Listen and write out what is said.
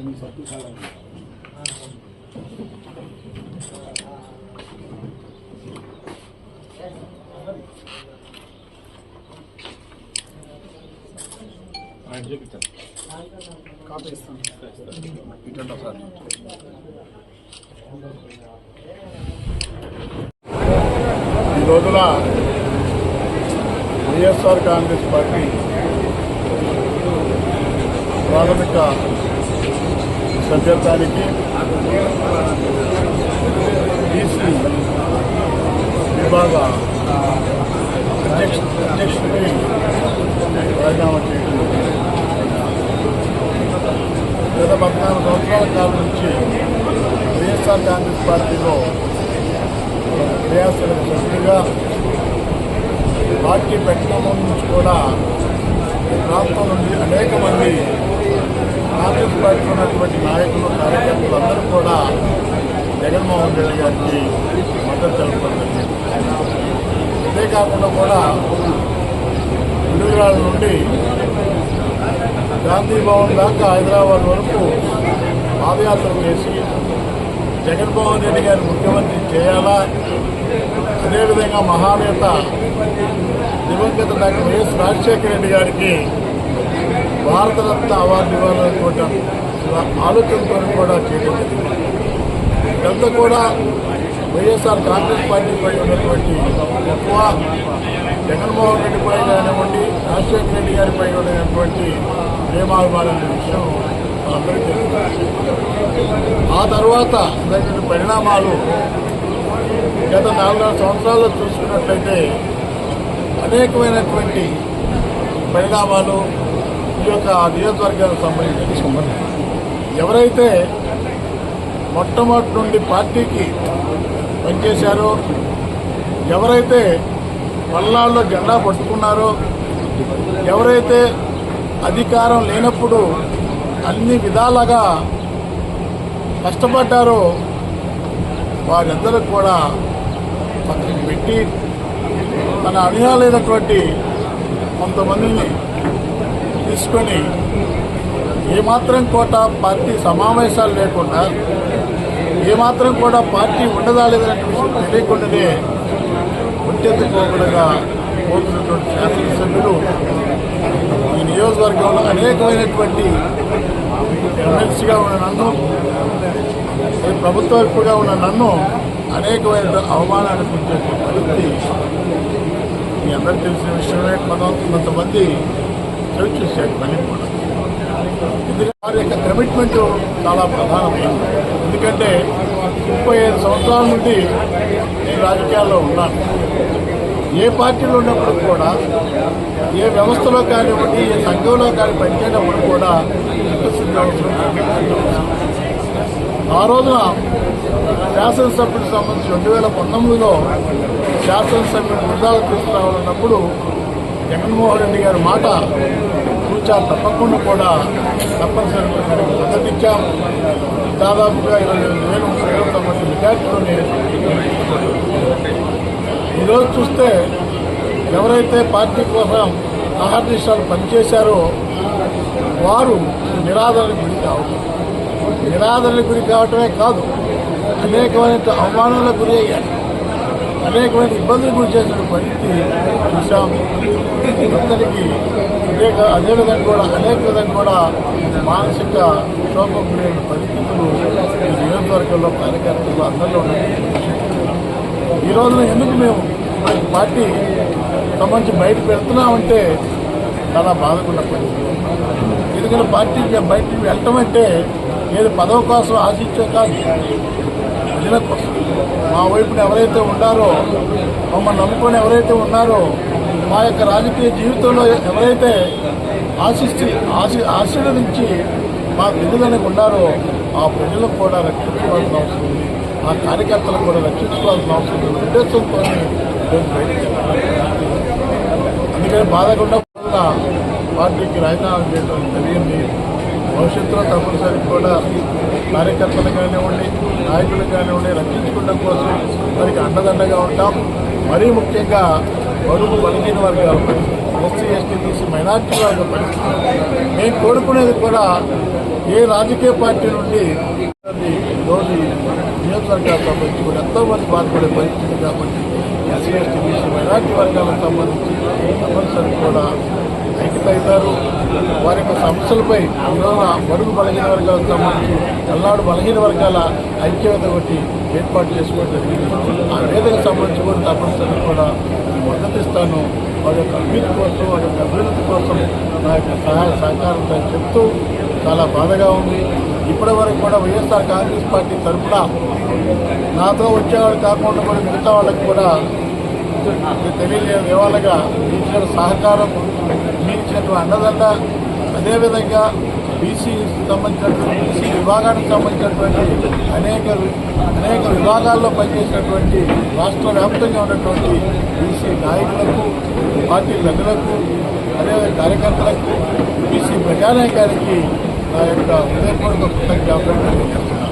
ఈ రోజున వైఎస్ఆర్ కాంగ్రెస్ పార్టీ ప్రాథమిక సభ్యత్వానికి బీసీ విభాగ అధ్యక్ష అధ్యక్షుడిని రాజీనామా చేయడం గత పద్నాలుగు సంవత్సరాల కాలం నుంచి వైఎస్ఆర్ కాంగ్రెస్ పార్టీలో క్రియాశీల సభ్యుడిగా పార్టీ పెట్టడం నుంచి కూడా ప్రాంతం నుండి అనేక మంది కాంగ్రెస్ పార్టీ ఉన్నటువంటి నాయకులు కార్యకర్తలు అందరూ కూడా జగన్మోహన్ రెడ్డి గారికి మద్దతు తెలపడం జరిగింది. అంతేకాకుండా కూడా విడుదల నుండి గాంధీ భవన్ దాకా హైదరాబాద్ వరకు పాదయాత్ర చేసి జగన్మోహన్ రెడ్డి గారిని ముఖ్యమంత్రి చేయాలా? అదేవిధంగా మహానేత దివంగత డాక్టర్ వైఎస్ రాజశేఖర రెడ్డి గారికి భారతరత్న అవార్డు ఇవ్వాలనుకుంటా ఆలోచనతో కూడా చేయడం జరిగింది. ఇదంతా కూడా వైఎస్ఆర్ కాంగ్రెస్ పార్టీపై ఉన్నటువంటి ఎక్కువ జగన్మోహన్ రెడ్డిపై కానివ్వండి రాజశేఖర రెడ్డి గారిపై ఉన్నటువంటి ప్రేమాభిమానుల విషయం మనందరికీ తెలుసు. ఆ తర్వాత దగ్గర పరిణామాలు గత నాలుగున్నర సంవత్సరాల్లో చూసుకున్నట్లయితే అనేకమైనటువంటి పరిణామాలు ఈ యొక్క నియోజకవర్గానికి సంబంధించి ఎవరైతే మొట్టమొదటి నుండి పార్టీకి పనిచేశారో ఎవరైతే పల్లాల్లో జెండా పట్టుకున్నారో ఎవరైతే అధికారం లేనప్పుడు అన్ని విధాలుగా కష్టపడ్డారో వారందరూ కూడా పక్కకి పెట్టి తన అనుయాలైనటువంటి కొంతమందిని తీసుకొని ఏమాత్రం కోట పార్టీ సమావేశాలు లేకుండా ఏమాత్రం కూడా పార్టీ ఉండదా లేదనే విషయం తెలియకుండానే ఒంటెత్తుకోకుండా పోతున్నటువంటి శాసనసభ్యులు ఈ నియోజకవర్గంలో అనేకమైనటువంటి ఎమ్మెల్సీగా ఉన్న నన్ను ప్రభుత్వ వైపుగా ఉన్న నన్ను అనేకమైన అవమానాలు గురించేటువంటి పరిస్థితి మీ అందరికీ తెలిసిన విషయమే. కొంత కొంతమంది చవి చేశాడు మళ్ళీ కూడా. ఎందుకంటే వారి యొక్క కమిట్మెంట్ చాలా ప్రధానమైంది ఎందుకంటే ముప్పై ఐదు సంవత్సరాల నుండి నేను రాజకీయాల్లో ఉన్నాను. ఏ పార్టీలో ఉన్నప్పుడు కూడా ఏ వ్యవస్థలో కానివ్వండి ఏ సంఘంలో కానీ పనిచేయనప్పుడు కూడా ఆ రోజున శాసనసభ్యుడికి సంబంధించి రెండు వేల పంతొమ్మిదిలో శాసనసభ్యుడు వృద్ధాలు తీసుకురావాలన్నప్పుడు జగన్మోహన్ రెడ్డి గారి మాట కూర్చా తప్పకుండా కూడా తప్పనిసరిగా దానికి మద్దతిచ్చాం దాదాపుగా ఇరవై ఐదు వేలు ముప్పై వేల సంబంధించిన విద్యార్థులని ఈరోజు చూస్తే ఎవరైతే పార్టీ కోసం అహర్నిశాలు పనిచేశారో వారు నిరాదరణకు గురి కావడం నిరాదరణకు గురి కావటమే కాదు అనేకమైన అవమానాలకు గురి అయ్యారు. అనేకమైన ఇబ్బందులు గురి చేసిన పరిస్థితి చూసాం. అందరికీ అనేక అదేవిధంగా కూడా అనేక విధంగా కూడా మానసిక క్షోభం గురైన పరిస్థితులు ఈ నియోజకవర్గంలో కార్యకర్తలు అందరిలో ఉన్నాయి. ఈ రోజున ఎందుకు మేము పార్టీ పార్టీ సంబంధించి బయట పెడుతున్నామంటే చాలా బాధకున్న పరిస్థితి. ఎందుకంటే పార్టీ బయటికి వెళ్ళటం అంటే ఏది పదవి కోసం ఆశించే కాదు. ప్రజల కోసం మా వైపున ఎవరైతే ఉన్నారో మమ్మల్ని నమ్ముకొని ఎవరైతే ఉన్నారో మా యొక్క రాజకీయ జీవితంలో ఎవరైతే ఆశిస్తి ఆశ ఆశీర్వదించి మా ప్రజలకు ఉన్నారో ఆ ప్రజలకు కూడా రక్షించుకోవాల్సిన అవసరం ఉంది. ఆ కార్యకర్తలకు కూడా రక్షించుకోవాల్సిన అవసరం ఉంది. ఉద్దేశంతో అందుకని బాధకుండా పార్టీకి రాజీనామా చేయడం జరిగింది. భవిష్యత్తులో తప్పనిసరి కూడా కార్యకర్తలు కానివ్వండి నాయకులు కానివ్వండి రక్షించుకోవడం కోసం వారికి అండదండగా ఉంటాం. మరీ ముఖ్యంగా బరువు బలహీన వర్గాలు ఎస్సీ ఎస్టీ తీసి మైనార్టీ వర్గ పరిస్థితి మేము కోరుకునేది కూడా ఏ రాజకీయ పార్టీ నుండి రోజు నియోజకవర్గాలకు సంబంధించి కూడా ఎంతో మంది బాధపడే పరిస్థితి కాబట్టి ఎస్సీ ఎస్టీ బీసీ మైనార్టీ వర్గాలకు సంబంధించి తప్పనిసరి కూడా అవుతారు వారి యొక్క సమస్యలపై ఈరోజు బడుగు బలహీన వర్గాలకు సంబంధించి పల్నాడు బలహీన వర్గాల ఐక్యత ఒకటి ఏర్పాటు చేసుకోవడం జరిగింది. ఆ వేదకు సంబంధించి కూడా తప్పనిసరి కూడా మద్దతిస్తాను వారి యొక్క అభివృద్ధి కోసం వారి యొక్క అభివృద్ధి కోసం నా యొక్క సహాయ సహకారంతో చెప్తూ చాలా బాధగా ఉంది. ఇప్పటి వరకు కూడా వైఎస్ఆర్ కాంగ్రెస్ పార్టీ తరఫున నాతో వచ్చేవాడు కాకుండా కూడా మిగతా వాళ్ళకి కూడా తెలియజేయడం ఇవాళగా ఇచ్చిన సహకారం మీరు అండదండ అదేవిధంగా బీసీ సంబంధించినటువంటి బీసీ విభాగానికి సంబంధించినటువంటి అనేక అనేక విభాగాల్లో పనిచేసినటువంటి రాష్ట్ర వ్యాప్తంగా ఉన్నటువంటి బీసీ నాయకులకు పార్టీ పెద్దలకు అదేవిధంగా కార్యకర్తలకు బీసీ ప్రజానాయకానికి నా యొక్క హృదయపూర్వక కృతజ్ఞతలు